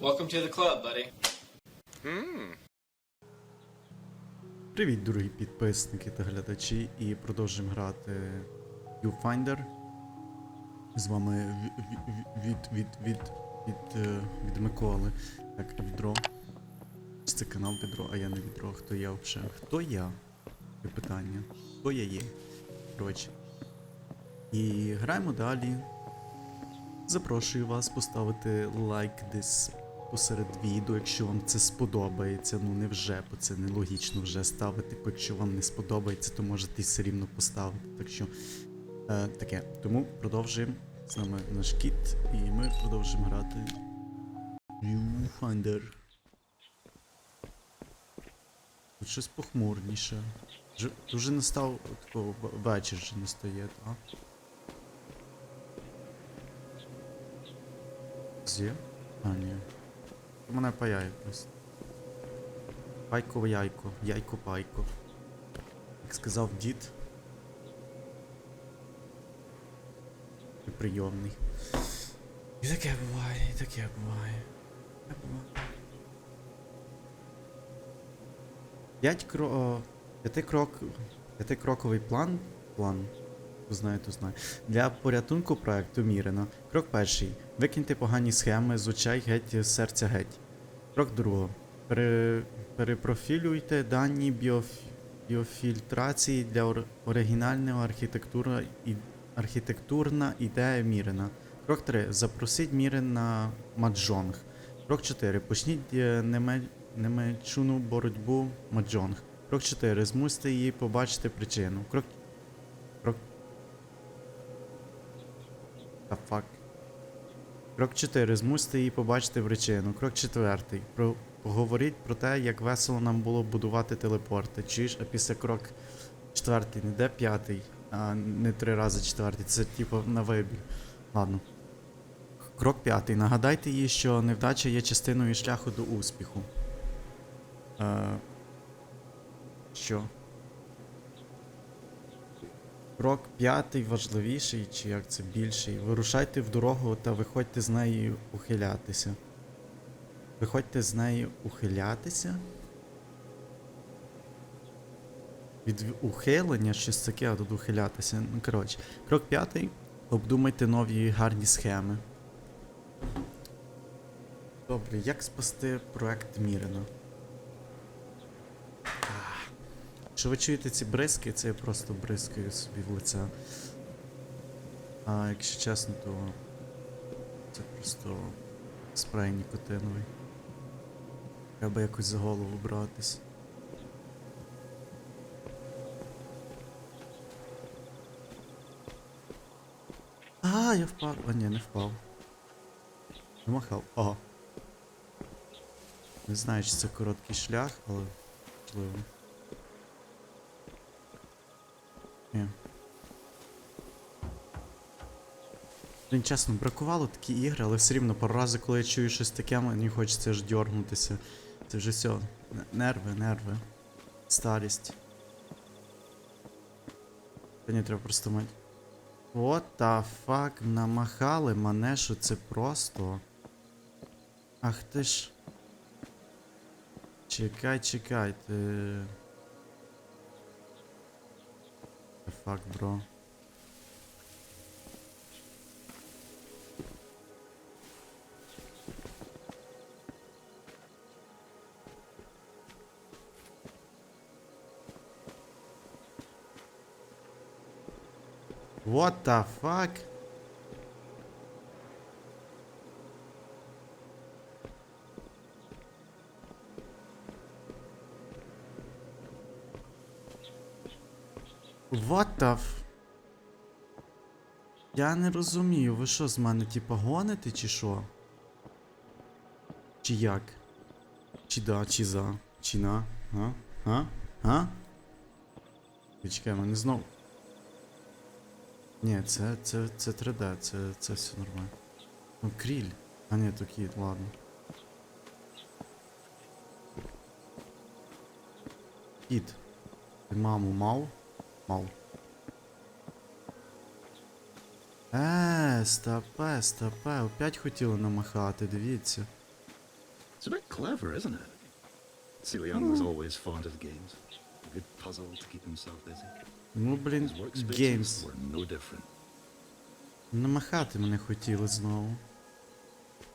Welcome to the club, buddy. Привіт, дорогі підписники та глядачі, і продовжуємо грати Viewfinder. З вами ві- ві- від від від від, е, від Миколи. Так, відро. Це канал відро, а я не відро. Хто я взагалі? Хто я? Це питання. Хто я є? Коротше. І граємо далі. Запрошую вас поставити лайк десь посеред відео, якщо вам це сподобається. Ну не вже, бо це нелогічно вже ставити. Бо якщо вам не сподобається, то можете і все рівно поставити. Так що е, таке. Тому продовжуємо. З нами наш кіт, і ми продовжуємо грати. Viewfinder. Тут щось похмурніше. Вже, вже настав такого вечір вже настає, так? Зє? А, ні. Мене паяє просто. Пайко яйко, яйко пайко. Як сказав дід. І прийомний. І таке буває, і таке буває. Таке буває. П'ять кро... П'ятикрок... П'ятикроковий план. План. Хто знає, то знає. Для порятунку проекту Мірена. Крок перший. Викиньте погані схеми з очей геть з серця геть. Крок другого. Пере... Перепрофілюйте дані біоф... біофільтрації для ор... оригінального архітектура... і... архітектурна ідея Мірена. Крок 3. Запросіть Мірен на маджонг. Крок 4. Почніть е, неме... немечуну боротьбу маджонг. Крок 4. Змусьте її побачити причину. Крок. Крок. Та фак. Крок 4. Змусьте її побачити причину. Крок 4. Про... Поговоріть про те, як весело нам було будувати телепорти. Чуєш, а після крок 4 не де п'ятий, а не три рази четвертий. Це типу на вибір. Ладно. Крок п'ятий. Нагадайте їй, що невдача є частиною шляху до успіху. Е... Що? Крок п'ятий важливіший, чи як це більший. Вирушайте в дорогу та виходьте з неї ухилятися. Виходьте з неї ухилятися? Від ухилення щось таке, а тут ухилятися. Ну, коротше. Крок п'ятий. Обдумайте нові гарні схеми. Добре, як спасти проект Мірена? Якщо ви чуєте ці бризки, це я просто бризкаю собі в лице. А якщо чесно, то це просто спрей нікотиновий. Треба якось за голову братись. А, я впав. А ні, не впав. Намахав. Ага. Не знаю, чи це короткий шлях, але можливо. Ні. Чесно, бракувало такі ігри, але все рівно пару разів, коли я чую щось таке, мені хочеться аж дьорнутися. Це вже все. Нерви, нерви. Старість. Та ні, треба просто мати. What the fuck, намахали мене, що це просто. Ах ти ж. Чекай, чекай, ти. Fuck, бро. What the fuck? What the f... Я не розумію, ви що з мене типа гоните чи що? Чи як? Чи да, чи за, чи на? А? А? А? Чекай, мене знов. Ні, це, це, це 3D, це, це все нормально. Ну, кріль. А ні, то кіт, ладно. Кіт. Ти маму мав? Мав. Е, стопе, стопе, опять хотіли намахати, дивіться. It's a bit clever, isn't it? Celian was always fond of games. A good puzzle to keep himself busy. Ну, блін, геймс. no different. Намахати мене хотіли знову.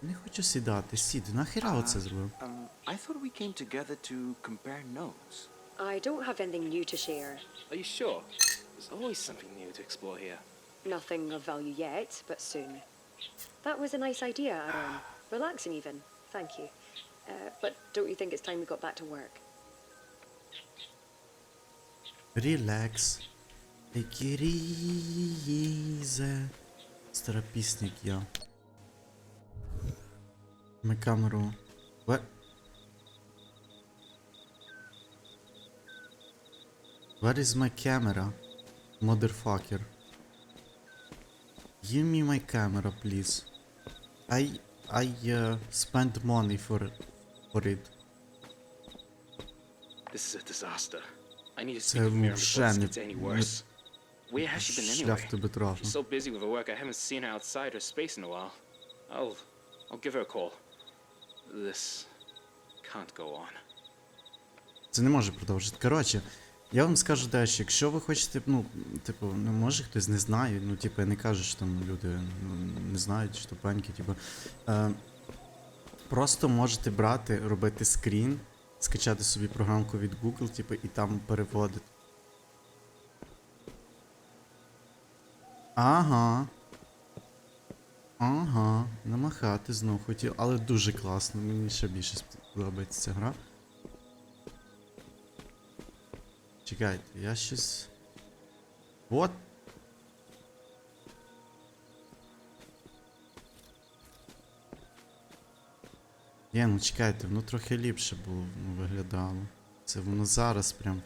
Не хочу сідати, сід. Нахіра оце зробив? Um, I thought we came together to compare notes. I don't have anything new to share. Are you sure? There's always something new to explore here. Nothing of value yet, but soon. That was a nice idea, Aaron. Relaxing, even. Thank you. Uh, but don't you think it's time we got back to work? Релакс. Take it easy. Стара пісня, як я. Ми камеру. What? Where is my camera? Motherfucker. Give me my camera, please. I I uh, spent money for for it. This is a disaster. I need to Це speak with Miriam before this вже gets any не- worse. Where has she been Шлях anyway? тебе трафив. She's so busy with her work, I haven't seen her outside her space in a while. I'll, I'll give her a call. This can't go on. Це не може продовжити. Коротше, я вам скажу дещо, якщо ви хочете, ну, типу, ну може хтось не знає, ну, типу, я не кажу, що там люди ну, не знають, що паньки, типу. Е, просто можете брати, робити скрін, скачати собі програмку від Google, типу, і там переводити. Ага. Ага, намахати знов хотів, але дуже класно, мені ще більше подобається ця гра. Чекайте, я щось. Вот. Є, ну чекайте, воно трохи ліпше було ну, виглядало. Це воно зараз прям.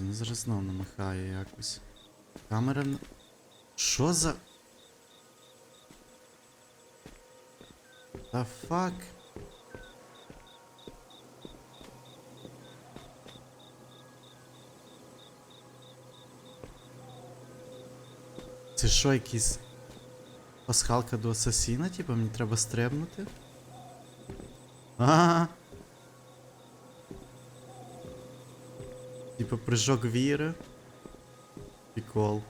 воно зараз знов намахає якось. Камера. на- Що за. Та фак? Це що, якийсь пасхалка до асасіна, типу, мені треба стрибнути? А. Типа прыжок віри. Прикол.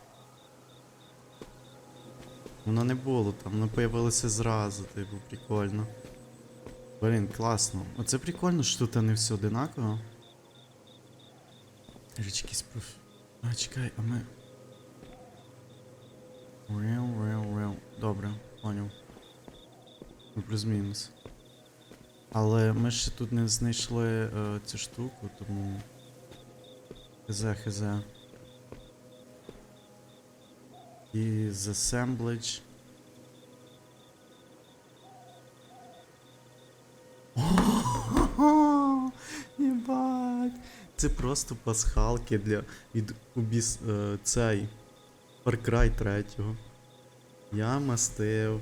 Воно не було там, воно появилося зразу, типу, прикольно. Блін, класно. Оце прикольно, що тут не все одинаково. Річ якийсь проф... А, чекай, а ми. Добре, поняв. Ну, плюс-мінус. Але ми ще тут не знайшли е, цю штуку, тому. Хз, хз. І засембледж. О, Єбать! Це просто пасхалки для від убіс е, цей Far Cry 3. Я мастив.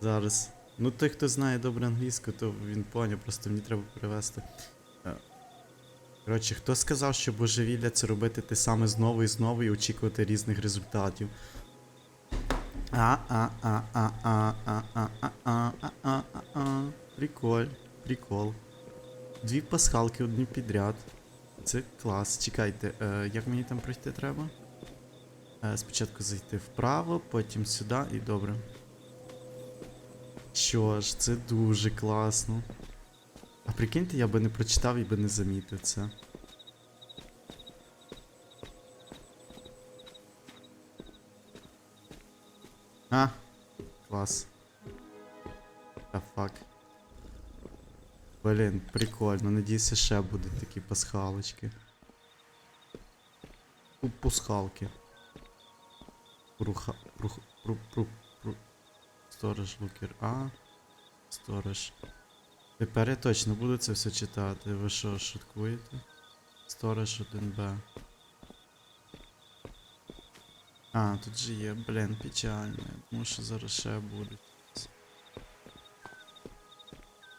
Зараз. Ну той, хто знає добре англійську, то він поняв, просто мені треба перевести. Е, Коротше, хто сказав, що божевілля це робити те саме знову і знову і очікувати різних результатів. А, а, а, а, а, а, а, а, а, а, а, а, а. Приколь, прикол. Дві пасхалки одні підряд. Це клас. Чекайте, е, як мені там пройти треба? Е, спочатку зайти вправо, потім сюди і добре. Що ж, це дуже класно. А прикиньте, я би не прочитав і би не замітив це. А, клас. Та фак. Блін, прикольно. Надіюся, ще будуть такі пасхалочки. Пусхалки. Пруха. Прух. Пру. Пру. Пру. Сторож лукер А. Сторож. Тепер я точно буду це все читати. Ви що, шуткуєте? Сторож 1Б. А, тут же є, блін, печально. Тому що зараз ще будуть.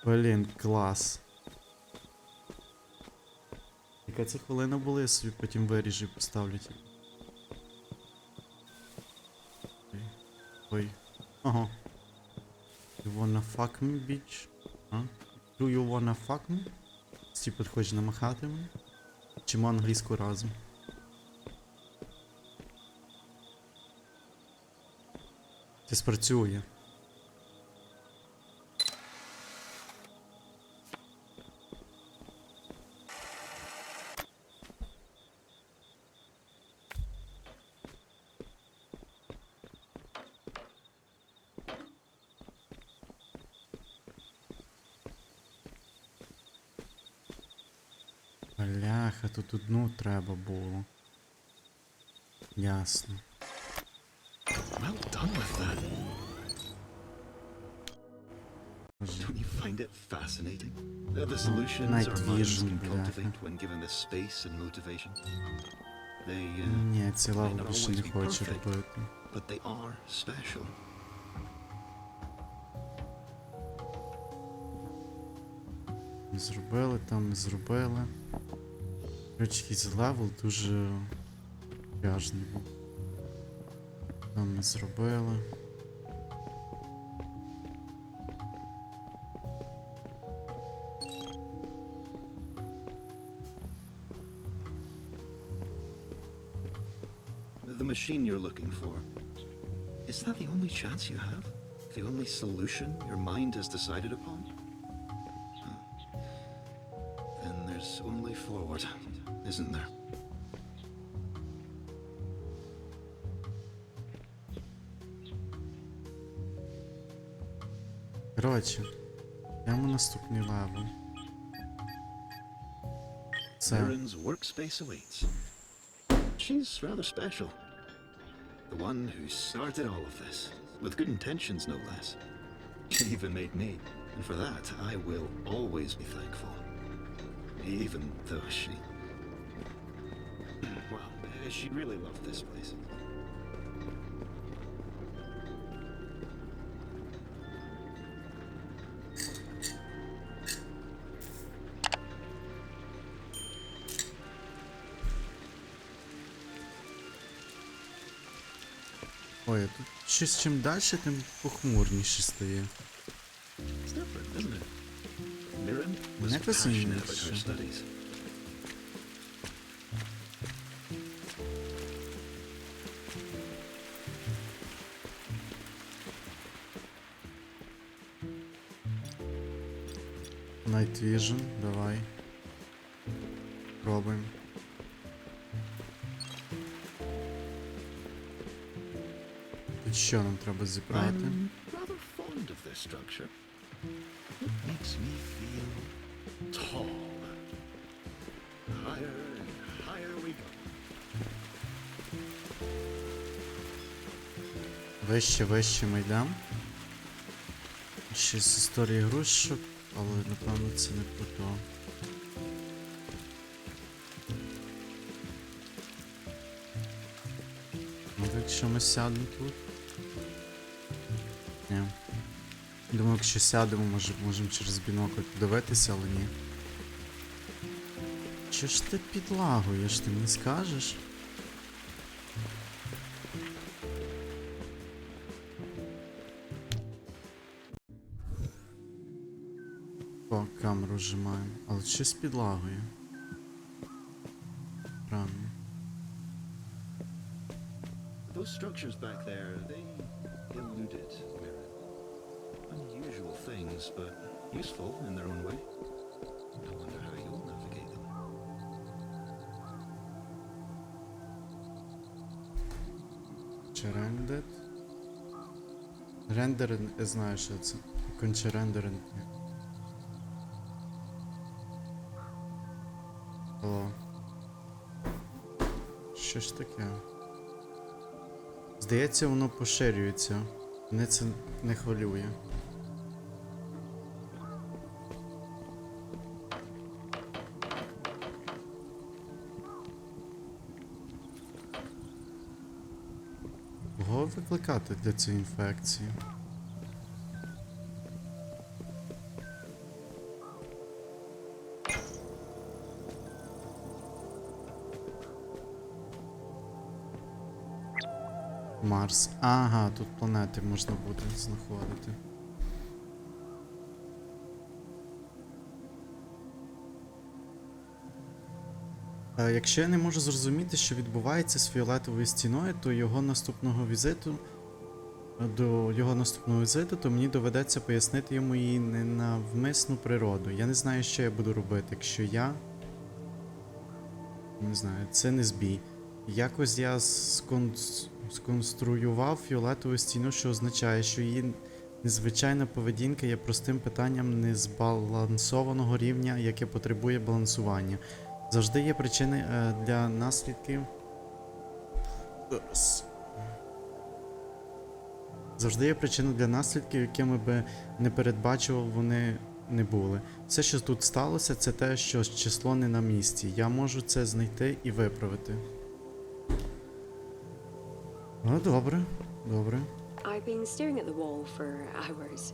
Блін, клас. Яка це хвилина була, я собі потім виріжу і поставлю. Ті. Ой. Ой. Ага. І вона fuck me, bitch? А? Do you wanna fuck me? Ти хочеш намахати мене? Чи ми англійську разом? Це спрацює. Бляха, тут одну треба було. Ясно. Well done with that. Don't you find it fascinating? Uh, the solutions our minds can cultivate when given the space and motivation. They, uh, Ні, ці may not більше не perfect, робити. but they are special. Зробили, там ми зробили. Короче, якийсь левел дуже пляжний був. Там ми зробили. The machine you're looking for. Is that the only chance you have? The only solution your mind has decided upon? isn't there? Коротше, йдемо наступний левел. Це. Mirren's workspace awaits. She's rather special. The one who started all of this, with good intentions no less. She even made me, and for that I will always be thankful. Even though she. Uh, she really loved this place. Ой, тут щось чим далі, тим похмурніше стає. It's different, isn't it? Mirren was passionate about her studies. Night Vision, давай. Пробуємо. Тут що нам треба зібрати? Вище, вище ми йдемо. Ще з історії грушок, але напевно це не про то. Ну, якщо ми сядемо тут. Ні. Думаю, якщо сядемо, може, можемо через бінокль подивитися, але ні. Чи ж ти підлагуєш, ти мені скажеш? О, камеру вжимаємо, але щось підлагує. Странно. Those structures back there, they eluded Mirren. Unusual things, but useful in their own way. I wonder how you'll navigate them. Чи рендер? Рендер, я знаю, що це. Конче рендеринг. Ж таке? Здається, воно поширюється. Мене це не хвилює. Кого викликати для цієї інфекції? Марс. Ага, тут планети можна буде знаходити. Е, якщо я не можу зрозуміти, що відбувається з фіолетовою стіною, то його наступного візиту е, до його наступного візиту, то мені доведеться пояснити йому її ненавмисну природу. Я не знаю, що я буду робити, якщо я. Не знаю, це не збій. Якось я скон- сконструював фіолетову стіну, що означає, що її незвичайна поведінка є простим питанням незбалансованого рівня, яке потребує балансування. Завжди є причини е, для наслідків. Завжди є причина для наслідків, якими би не передбачував вони не були. Все, що тут сталося, це те, що число не на місці. Я можу це знайти і виправити. Dobra, dobra. I've been staring at the wall for hours.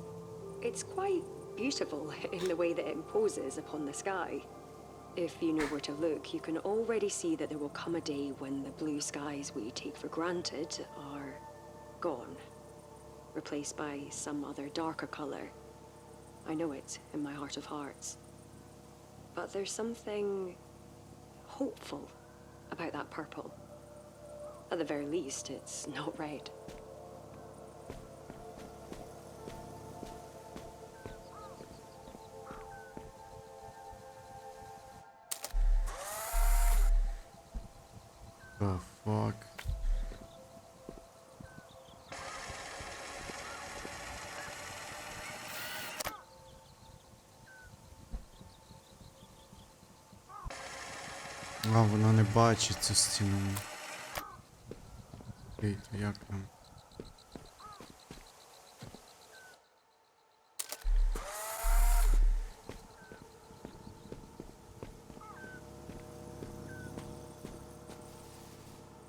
It's quite beautiful in the way that it imposes upon the sky. If you know where to look, you can already see that there will come a day when the blue skies we take for granted are gone, replaced by some other darker color. I know it in my heart of hearts. But there's something hopeful about that purple. At the very least, it's not red. Oh, fuck. А, вона не бачить цю стіну. Окей, то як нам?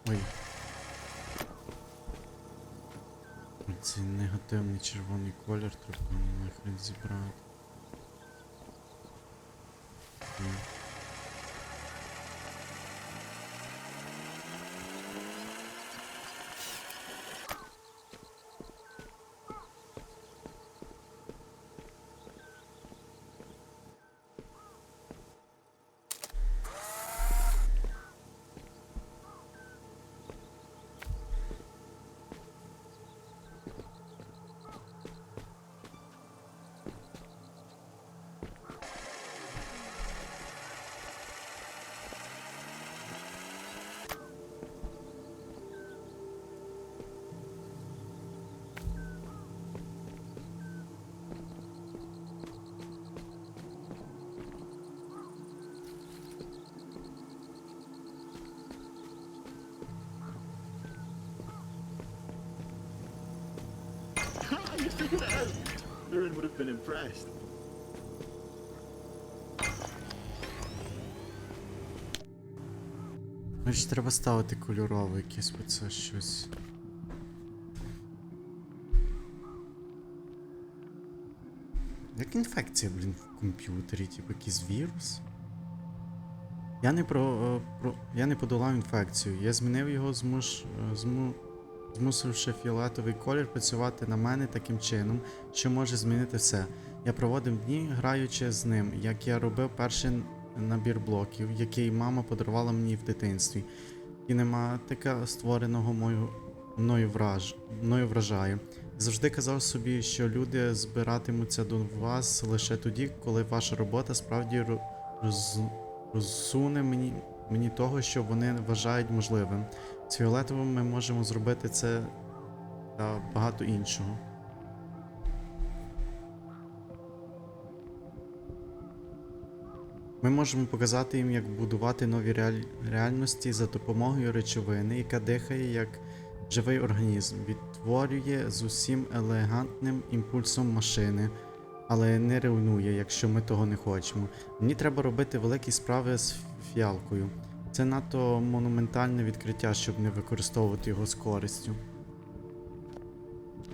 Ой. Цей негативний червоний колір треба нахрен зібрати. Ні. Aaron would have been impressed. Значить, треба ставити кольорове якесь бо це щось. Як інфекція, блін, в комп'ютері, типу якийсь вірус? Я не про, е, про. Я не подолав інфекцію. Я змінив його, змуш, е, зму, змусивши фіолетовий колір працювати на мене таким чином, що може змінити все. Я проводив дні, граючи з ним, як я робив перший набір блоків, який мама подарувала мені в дитинстві. Кінематика створеного мою, мною, враж, мною вражає. Завжди казав собі, що люди збиратимуться до вас лише тоді, коли ваша робота справді роз, розсуне мені, мені того, що вони вважають можливим. З фіолетовим ми можемо зробити це та багато іншого. Ми можемо показати їм, як будувати нові реаль... реальності за допомогою речовини, яка дихає як живий організм, відтворює з усім елегантним імпульсом машини, але не руйнує, якщо ми того не хочемо. Мені треба робити великі справи з фіалкою. Це надто монументальне відкриття, щоб не використовувати його з користю.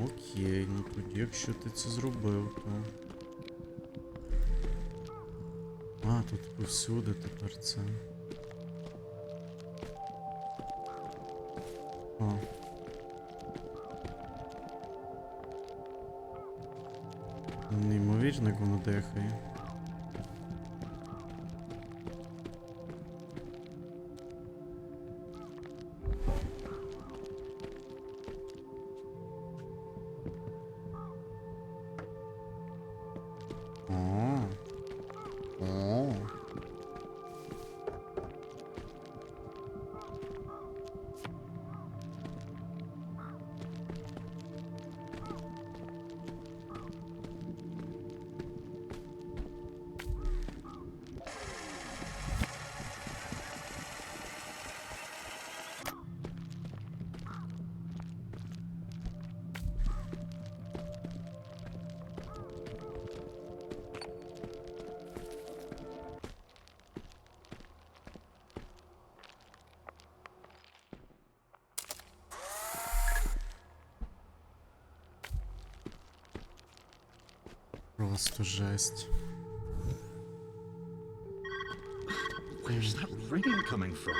Окей, ну тоді, якщо ти це зробив, то. А, тут повсюди тепер це. О. Неймовірно, як воно дихає. Просто жесть. Where's that ringing coming from?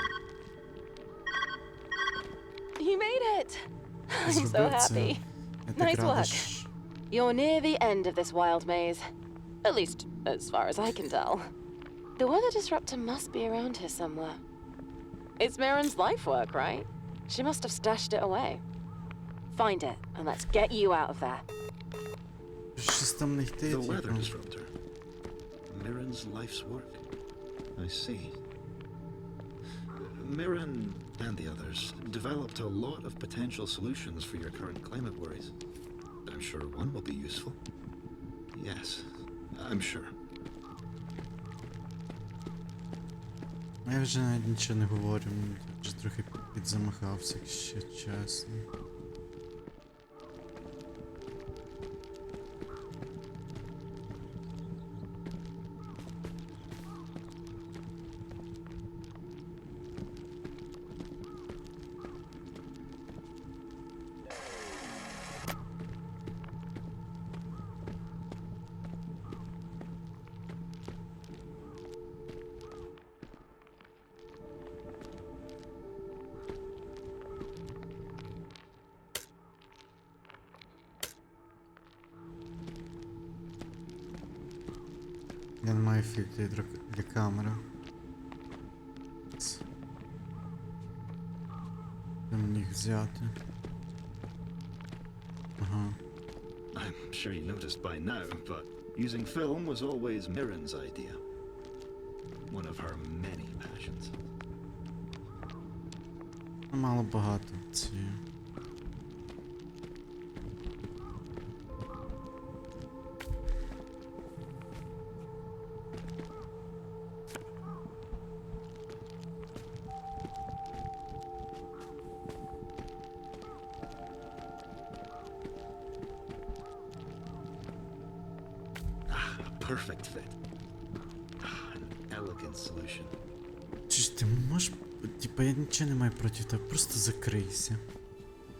You made it! I'm so Зробив це. happy. Я так Nice радий, work. що- You're near the end of this wild maze. At least, as far as I can tell. The weather disruptor must be around here somewhere. It's Mirren's life work, right? She must have stashed it away. Find it, and let's get you out of there. Щось там не йти, The weather типу. disruptor. Mirren's life's work. I see. Mirren and the others developed a lot of potential solutions for your current climate worries. I'm sure one will be useful. Yes, I'm sure. Я вже навіть нічого не говорю, мені вже трохи підзамахався, якщо чесно. їх взяти? Ага. I'm sure you noticed by now, but using film was always Mirren's idea. One of her many passions. Мало багато Проти тебе, просто закрийся.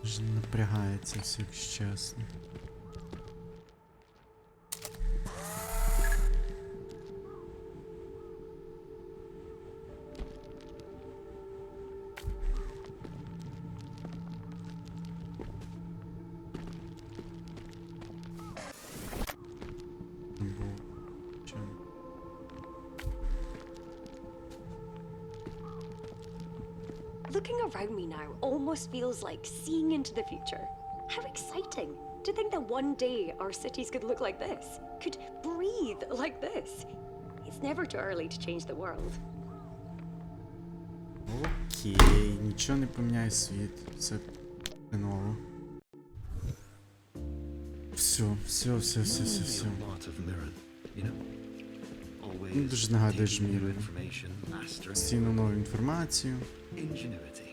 Вже напрягається все, якщо чесно. Feels like seeing into the future. How exciting! To think that one day our cities could look like this, could breathe like this. It's never too early to change the world. Окей, нічого не поміняє світ. Все хреново. Все, все, все, все, все, все. Ну, дуже нагадуєш мені. Постійно нову інформацію. ingenuity.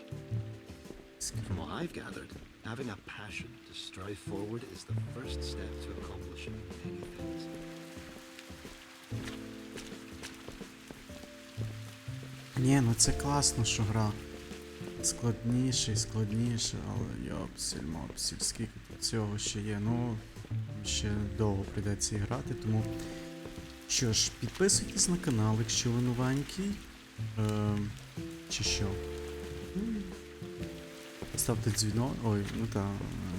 From what I've gathered, having a passion to strive forward is the first step to accomplishing many things. Ні, ну це класно, що гра. Складніше і складніше, але йопсіль, мопсіль, скільки тут цього ще є. Ну, ще довго прийдеться грати, тому. Що ж, підписуйтесь на канал, якщо ви новенький. Е, чи що. Ставте дзвінок. Ой, ну та,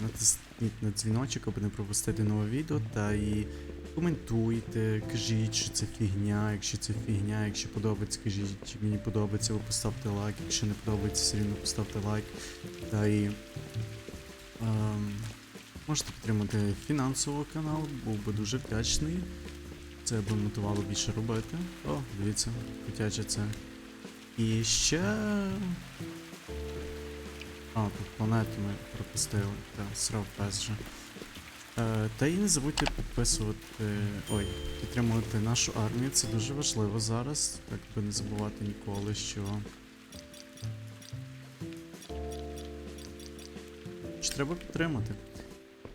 натисніть на дзвіночок, аби не пропустити нове відео. Та і коментуйте, кажіть, що це фігня, якщо це фігня, якщо подобається, кажіть, мені подобається, ви поставте лайк, якщо не подобається, все рівно поставте лайк. Та і ем, можете підтримати фінансово канал, був би дуже вдячний. Це би мотивало більше робити. О, дивіться, дитяче це. І ще. А, тут планету ми пропустили. Так, срав пес же. Е, та і не забудьте підписувати. Ой, підтримувати нашу армію. Це дуже важливо зараз. Так би не забувати ніколи, що. Що треба підтримати.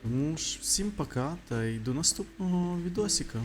Тому ж всім пока та й до наступного відосика.